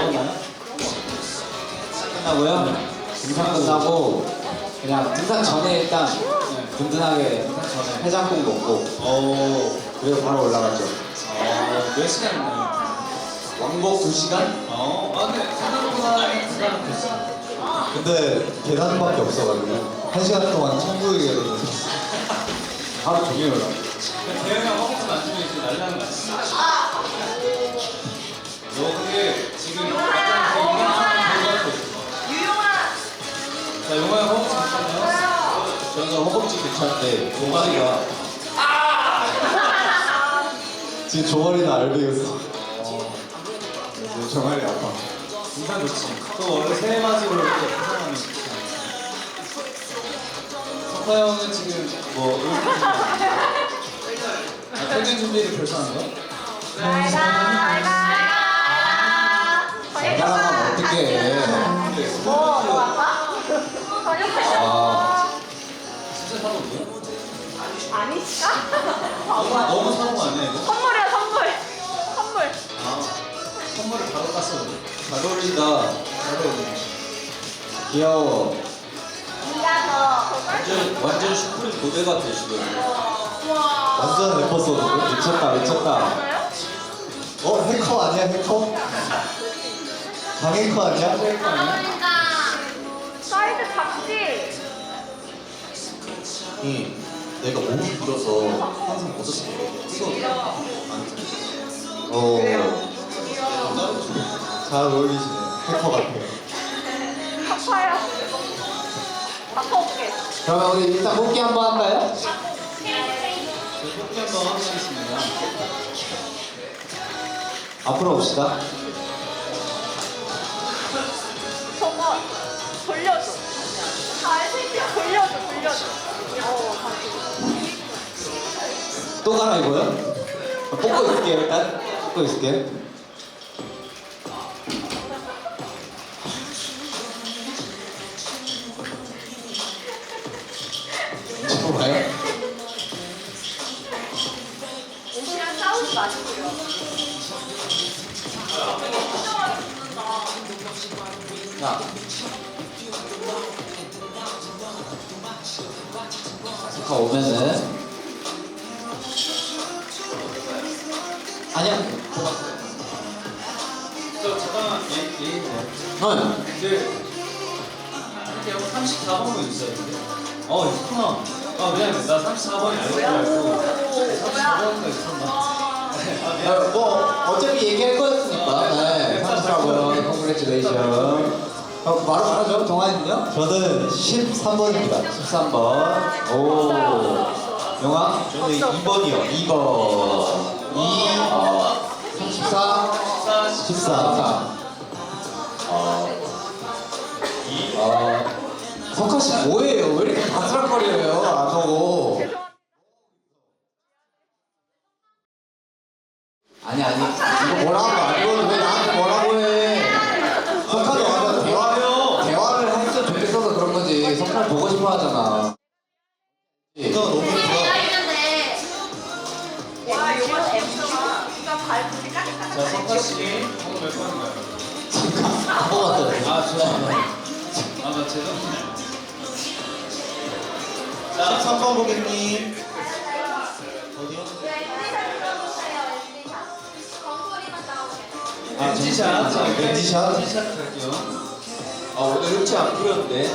아니야? 끝나고요. 등산 끝나고 그냥 등산 전에 일단 든든하게 등산 전에 해장국 먹고 어, 그리고 바로 올라갔죠. 어, 몇 시간 있나요? 왕복 2시간? 어, 아, 근데 생각보다 시간 됐어. 근데 계단밖에 없어가지고 한 시간 동안 천국에 가서 하루 종일 올라. 대현이가 허벅지 괜찮은데 종아리가 지금 종아리는 알베였어 지금 종아리 아파 인상 좋지. 또 원래 새해 맞이로 이렇게 구성하면 좋지. 석화 형은 지금 뭐 아, 퇴근 준비를 벌써 하는 거야? 알가 알가 대단하면 어떡해. 뭐, 뭐 할까? 저녁 아. 진 거야? 아니지? 너무, 너무 사는 거 아니야 이거? 선물이야 선물 선물 아, 선물을 바로 땄어. 잘 어울린다. 잘 어울리네. 귀여워. 네가 더 완전, 완전 슈프림 모델 같아, 지금. 우와 완전 래퍼 써도 미쳤다, 미쳤다. 맞아요? 어? 해커 아니야 해커? 강해커 아니야? 어울린다 사이즈 작지? 이 내가 몸이 길어서 항상 벗었을 때 이거 어. 잘 어울리시네 해커 같아요 파파야 바꿔올게 그러면 우리 일단 뽑기 한번 할까요? 저 뽑기 한번 하겠습니다. 앞으로 옵시다. 저거 돌려줘 잘 생겨 돌려줘 돌려줘 어 다시 또 갈아입어요? 뽑고 있을게요, 일단. 뽑고 있을게요. 아니야. 저 잠깐만 얘 얘. 응. 근데 이렇게 하고 34번으로 있어야 돼. 어 있구나. 아 미안해 나 34번이 아닌 줄 알고 34번가 있었나? 아 뭐, 어차피 얘기할 거였으니까. 네. 34번, 컨그레츄레이션. 어, 바로 가죠. 동환이는요? 저는 13번입니다 13번. 오. 영화? 저는 2번이요 2번. 2, 어, 34, 14. 어, 어, 석화 씨 뭐예요? 왜 이렇게 바스락거려요? 안 오고. 벤지샷. 자, 벤지샷. 벤지샷 갈게요. 아, 오늘 흑치 안 뿌렸는데.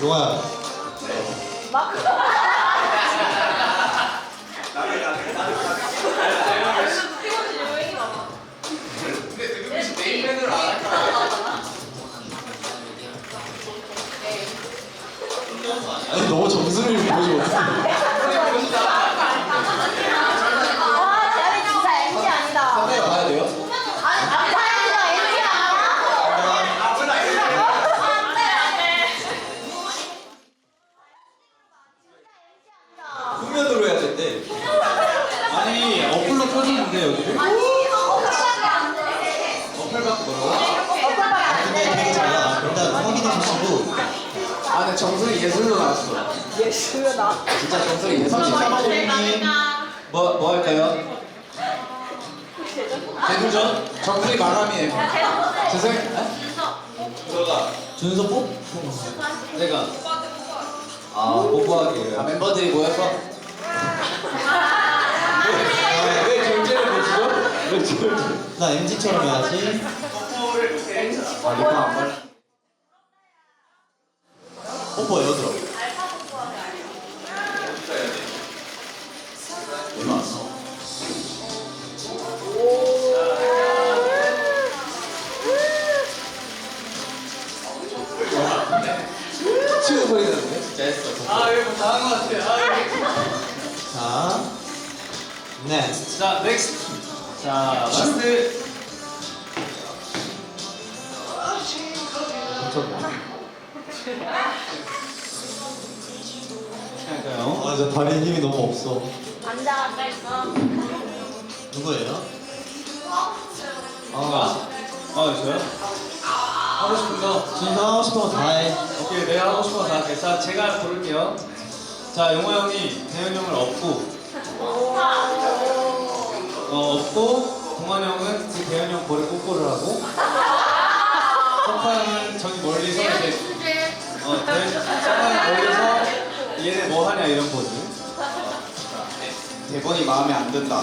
용아야 아니 너무 점수를 보여주 멤버들이 모여서 왜 결제를 보시죠? 왜 결제? 나 MG처럼 해야지 아, 리파 안 발. 뽀뽀 치는 진짜 했어. 아, 이거 다한 것 같아. 아, 자 넥스트 자, 넥스트. 자, 라스트. 할까요? 아 저 다리 힘이 너무 없어 앉아 앉아 있어. 누구예요? 아, 아, 저요? 하고 싶은 거. 준서 하고 싶은 거 다 해 오케이, 내가 하고 싶은 거다 할게. 자, 제가 부를게요. 자, 용호 형이 대현 형을 업고, 어, 업고, 동환 형은 그 대현 형 볼에 뽀뽀를 하고, 석화 형은 저기 멀리서 이제, 어, 대현, 석화 형 멀리서 얘네 뭐 하냐 이런 포즈. 대본이 마음에 안 든다.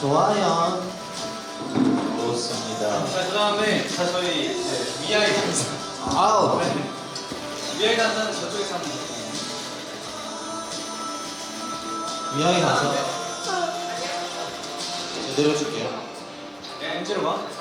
좋아요 좋습니다 자, 그 다음에, 자, 저희 이제 위아이 dancer. 아우. 위아이 단사는 저쪽에서 하면 돼요. 미양이 가서 해줄게요 네, 가.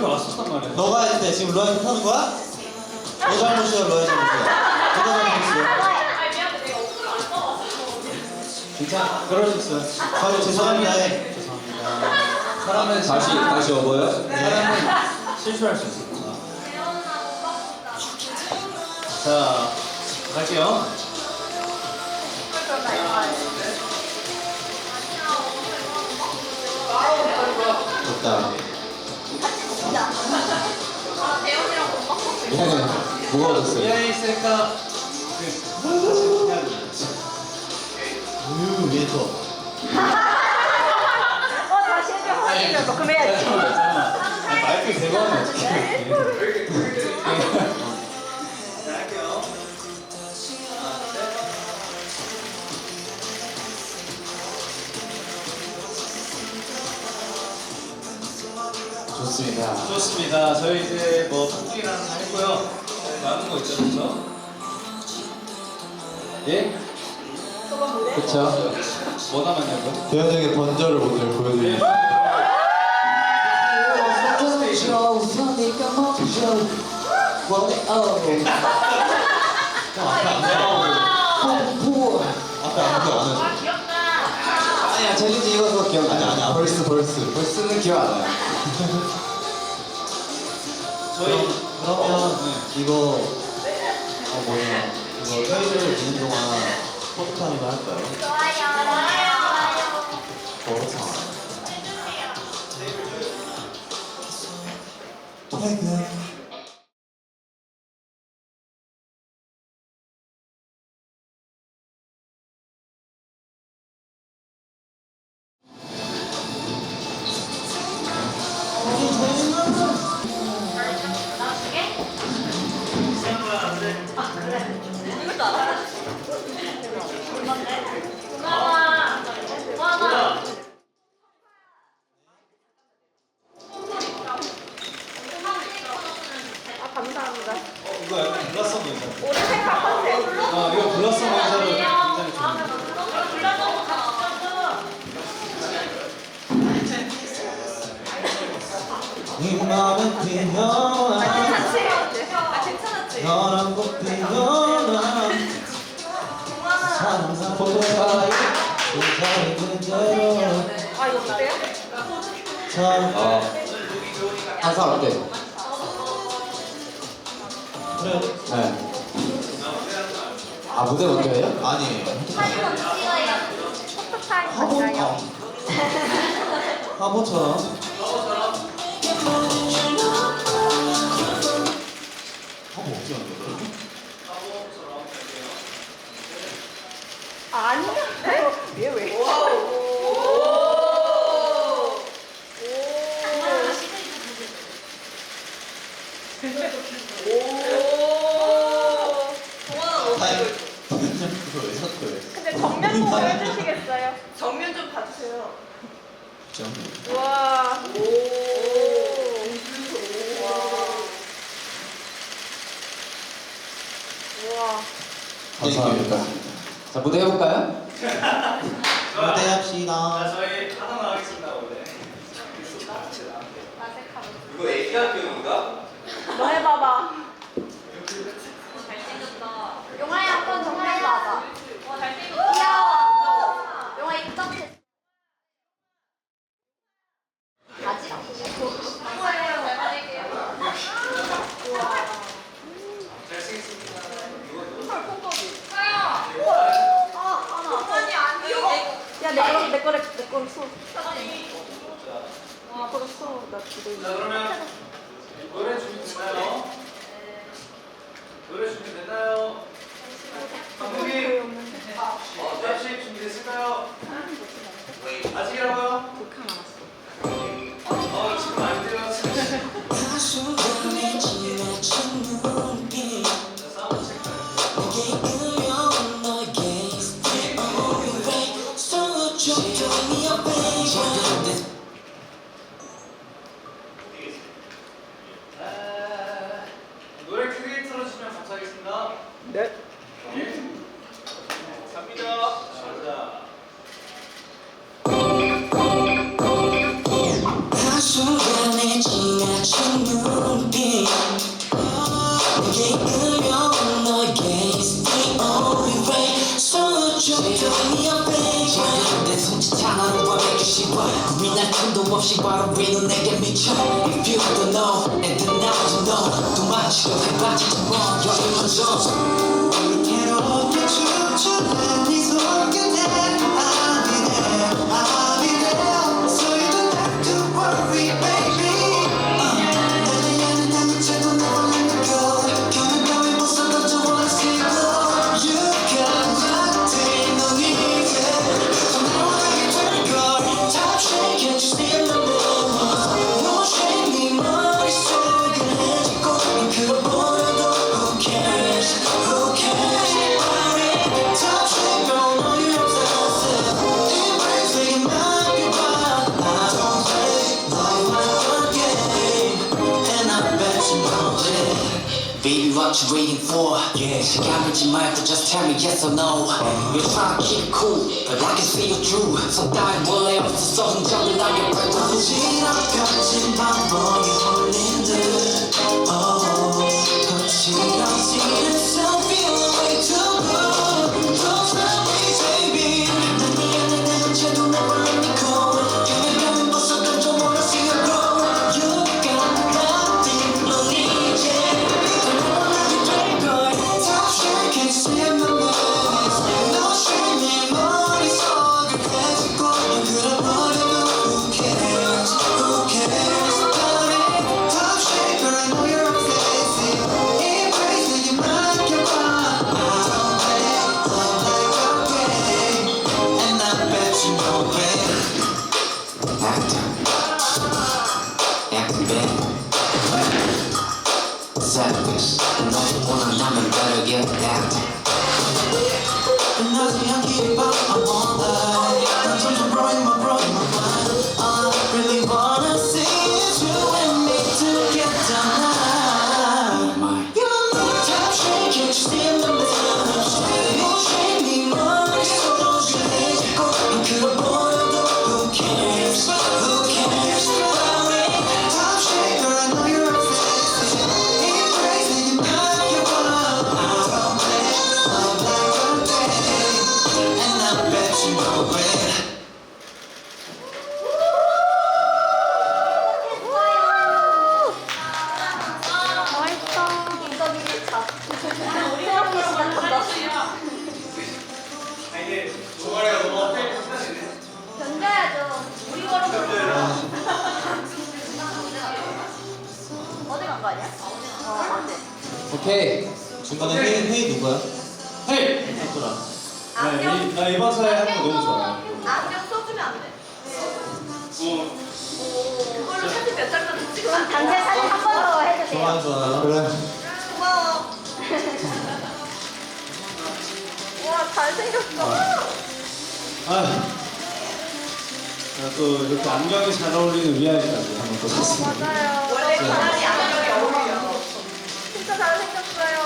이렇게 왔었단 말이야. 너가 했는데 지금 로아 하는 거야? 너 잘못이야 로아 잘못이야 누가 잘못했어? 괜찮아, 그럴 수 있어요. 바로 죄송합니다 해 죄송합니다 사람은 다시, 다시 업어요? 사람은 실수할 수 있습니다. 자, 갈게요. 좋다 미안해. 무거워졌어요. 미아이 셀카 그 사진 해야 돼. 우유 위에서 어 다시 해줘. 확인해줘. 그럼 해야지. 잠깐만, 잠깐만. 아니, 마이크 하면 좋습니다. 좋습니다. 저희 이제 뭐다 했고요. 남은 거 있죠, 그렇죠? 예? 그쵸? 뭐 남았냐고요? 대현에게 번절을 오늘 네. 보여드릴게요 앞에 아무도 안 해줘 아니야, 챌린지 이거서 기억 아니 아니 벌스 벌스 벌스는 기억 안 나요. 그러면 네. 이거 어 뭐냐 이거 페이지를 보는 동안 포토타임을 할까요? 포토타임 퇴근 이 아, 고마워. 고마워. 아 이거 어때요? 어때? 그래 네. 아 무대 먼저 해요? 아니 사진 먼저 찍어요. 포토 타임 화보 맞아요. 화보처럼 화보 어떻게 하는 거야? 아, 아니야. 얘 왜? 아니 그걸 왜 자꾸 해 근데 정면 보고 해주시겠어요? 정면 좀 봐주세요. 진짜 우와. 우와. 감사합니다. 자 무대 해볼까요? 무대 합시다 저희 하나 나가겠습니다 원래. 이거 애기야 교육인가? 너 해봐봐. 용아야 한번 정면 봐봐. 귀여워. 용아 입덕해. 아직? 야, 내 거, 내 거를, 내 거를 수. 내 거를 수. 나 지금. 자 그러면 노래 준비됐나요? 노래 준비됐나요? 감독님 어, 랩식 준비됐을까요? 아직이라고요? 어 지금 안 돼요 자, 사운드 체크 아, 여 Baby, what you waiting for? Yeah. 시간 끌지 말고 just tell me yes or no. You're trying to keep cool, but I can see you through. 속 따윈 원래 없었어 흔적을 남겨버려. 어지럽혀진 방법이 홀린 듯. Oh, 거칠어지는 some feeling way too good. 오케이. 중간에 회의, 회의 누구야? 헤이! 했더라. 나, 이, 나 이번 사에 하는 거 너무 좋아. 안경 써주면 안 돼. 어. 그걸로 사진 몇 장만 찍으면 단체 사진 한 번 더 해주세요. 좋아, 좋아. 그래. 고마워. 와 잘생겼어. 아. 자, 또 이렇게 안경이 잘 어울리는 위아이까지 한번 또 샀습니다. 맞아요. 원래 가만히. 진짜 잘생겼어요.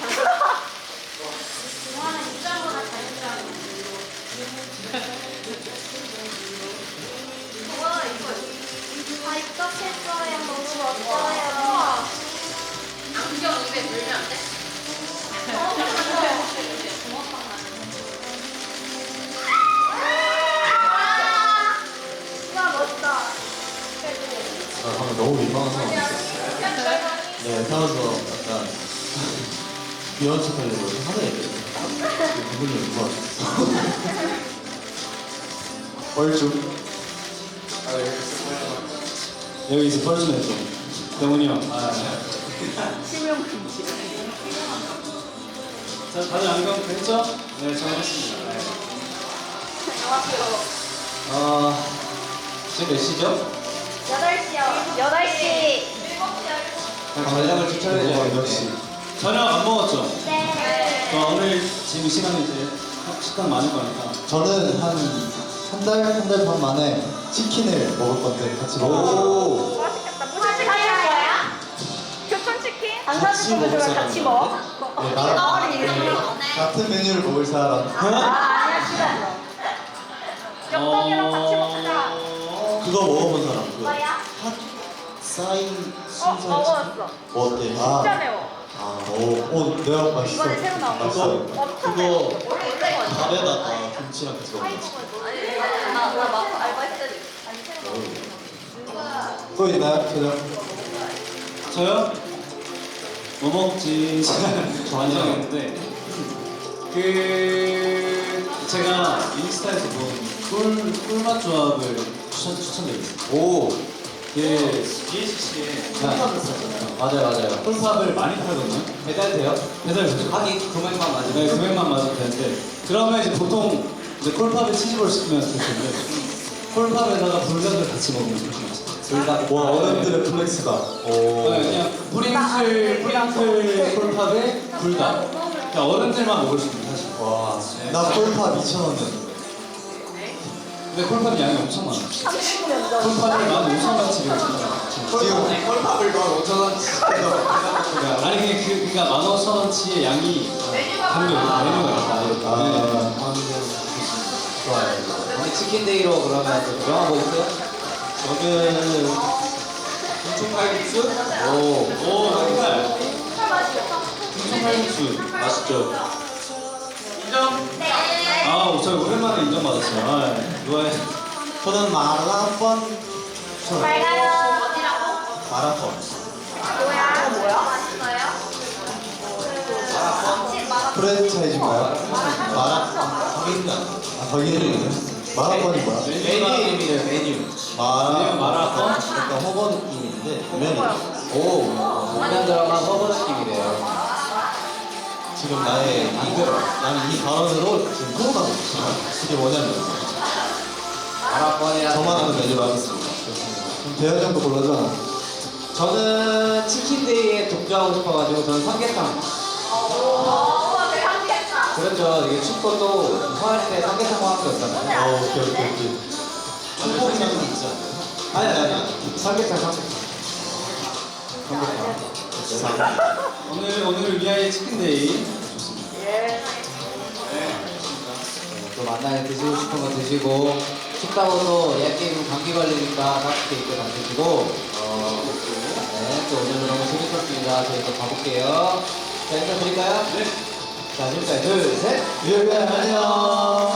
좋아하는 입장보다 잘생겼어. 와 이거 다 입덕했어요. 너무 멋져요. 안경 입에 물면 안 돼? 와 멋있다. 아, 방금 너무 민망한 상황. 네, 태워서 약간 귀여운 척 하려고 하는 애들. 그분이 누가 얼쭉. 여기서 뻘쭘했죠. 병훈이 형. 아, 실명 금지. 자, 다들 안경 됐죠? 네, 잘했습니다. 네. 아, 지금 몇 시죠? 8시요. 8시. 관장을 추천해줘요. 역시. 저녁 안 먹었죠? 네. 저 오늘 지금 시간이 이제 식당 많을 거니까. 저는 한 한 달, 한 달 반 만에 치킨을 먹을 건데 같이 먹어. 맛있겠다. 무슨 치킨 거야? 교촌치킨? 같이 방사식품을 먹을 저랑 같이 사람. 먹어? 네, 나랑 같은 메뉴를 먹을 사람. 아, 아니야, 싫어. 엽떡이랑 같이 먹자. 어... 그거 먹어본 사람. 그거. 뭐야? 사이 어, 순살 먹어봤어. 뭐 어때? 진짜 아, 매워. 아, 오, 오, 내가 맛있어. 이번에 새로 나온 거. 맛있어. 엄청 매워. 그거 원래 원래 거 아니야? 밥에다가 김치랑 같이 먹어. 아니, 나, 나 마크 알바했을 때. 또 있나요? 저요? 뭐 먹지? 저 안정했는데 그 제가 인스타에서 본 꿀 꿀맛 조합을 추천 추천드리겠습니다. 오, 그 BHC에 꿀팝을 팔잖아요. 맞아요, 맞아요. 꿀팝을 많이 팔거든요. 배달 돼요? 배달 되죠? 하긴 금액만 맞으면. 네, 금액만 맞으면 되는데 그러면 이제 보통 이제 콜팝에 치즈볼 시키면 될 텐데 콜팝에다가 불닭을 같이 먹으면. 둘다 와, 어른들의 플렉스다. 오. 네, 그냥 뿌링클 뿌링클 콜팝에 불닭. 그냥 어른들만 먹을 수 있는 사실. 와, 나 콜팝 2,000원이었는데. 근데 콜팝 양이 엄청 많아. 30년 전. 콜팝을 만 5천 원치를 지금. 콜팝을 건 5천원 그러니까 아니 그냥 그 그러니까 만 5천 원치의 양이 담겨 있다 메뉴가 있다. 이렇게. 아, 좋아요. 오늘 치킨데이로 그러면 또 유명한 거 있어요? 저는 중총칼국수? 오. 오 정말. 청칼국수 맛있죠. 인정. 아, 저 오랜만에 인정받았어요. 아, 누 가 저는 마라펀. 저는 잘 가요. 어디라고? 마라펀. 뭐야? 뭐야? 맛있어요? 프랜차이즈인가요? 마라, 거기는 아, 거기 이름이요? 마라펀이 뭐야? 메뉴 이름이래요, 메뉴. 마라, 마라펀? 약간 허거 느낌인데, 면이 오. 목련 드라마 서버 느낌이래요. 지금 나의 이거, 나는 이 발언으로 지금 끌어가고 있어. 이게 뭐냐면, 마라펀이라. 저만 아는 메뉴로 하겠습니다. 그럼 대현이 형도 골라줘. 저는 치킨데이에 동조하고 싶어가지고 저는 삼계탕. 그렇죠. 이게 춥고 또 화할 때 삼계탕과 함께 없잖아요. 어, 오케이, 오케이, 오케이. 게 있지 않나요? 아니 아니 아니. 삼계탕 삼계탕. 삼계탕. 오늘 오늘을 위하여 치킨데이. 또 만나게 드시고 싶은 거 드시고 또 예게임 감기 걸리니까 따뜻하게 입고 다니시고 어, 네, 또 오늘도 너무 재밌었습니다. 저희 또 가볼게요. 자, 인사 드릴까요? 네. 자, 지금까지 둘, 셋. 유효 안녕.